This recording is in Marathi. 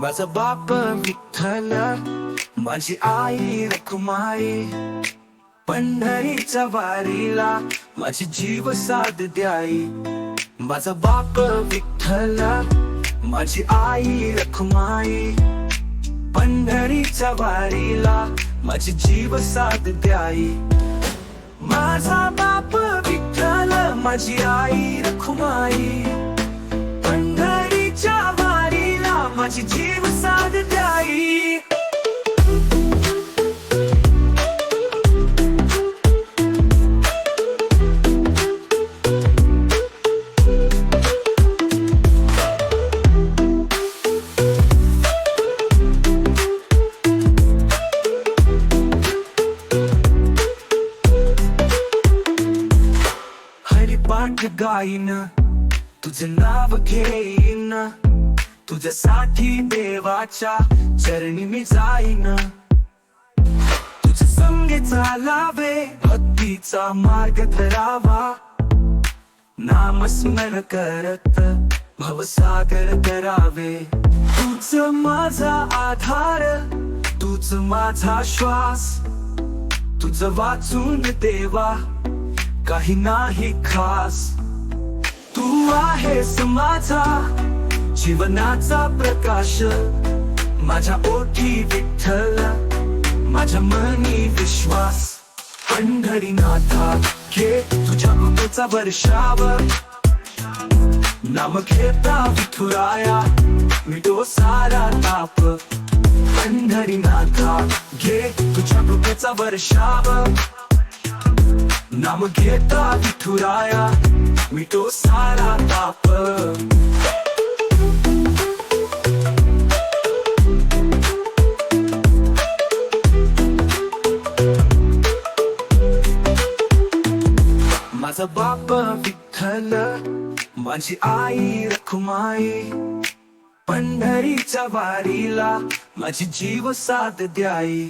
माझा बाप विठ्ठल माझी आई रखुमाई पंढरीच्या वारीला माझी जीव साथ द्याई माझा बाप विठ्ठल माझी आई रखुमाई पंढरीच्या वारीला माझी जीव साथ द्याई माझा बाप विठ्ठल माझी आई रखुमाई माझी जीव साथ द्याई हरिपाठ गाईन तुझं नाव घेईन तुझ्यासाठी देवाच्या चरणी मी जाईन. तुझ संगे चालावे भक्तीचा मार्ग धरावा. नामस्मरण करत भवसागर करावे. तूच माझा आधार तुझ माझा श्वास. तुझ वाचून देवा काही नाही खास. तू आहेस माझा जीवनाचा प्रकाश माझ्या ओठी विठ्ठल माझ्या मनी विश्वास. पंढरीनाथा घे तुझ्या कृपेचा वर्षाव नाम घेता विठुराया मिटो सारा ताप. पंढरीनाथा घे तुझ्या कृपेचा वर्षाव नाम घेता विठुराया मिटो सारा ताप. माझा बाप विठ्ठल माझी आई रखुमाई पंढरीच्या वारीला माझी जीव साथ द्याई.